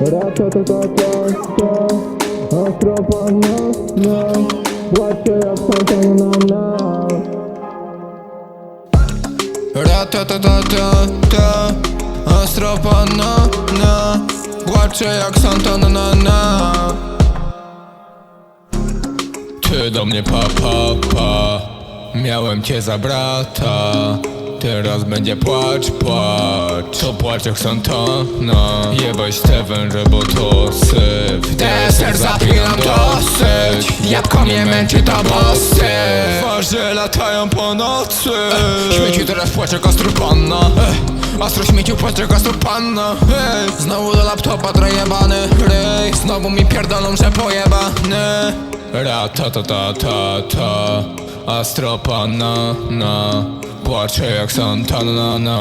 Ratatatatata Ostro podniosę Płaczę jak fontanna Ratatatatata Ostro panna na Płaczę jak Santana na Ty do mnie pa pa pa. Miałem cię za brata Teraz będzie płacz płacz. To płacz jak Santana Jebaj Steven, że bo to syf. Deser zapinam dosyć. Jabłko mnie męczy to bossy. Twarze latają po nocy. Śmieci teraz płacze Kastropanna Astro śmieciu płacze Kastropanna Znowu do laptopa trojebany ryj Znowu mi pierdolą, że pojebany. Ra ta ta ta ta ta. Astropanna na Płacze jak Santana. Na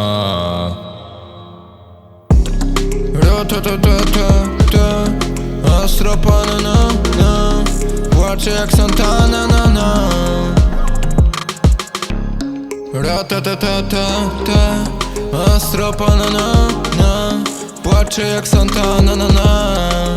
ta ta ta ta ta Astropanna na Płacze jak Santana na na. Ta ta ta ta ta Astropana na na. Płacze jak Santana na na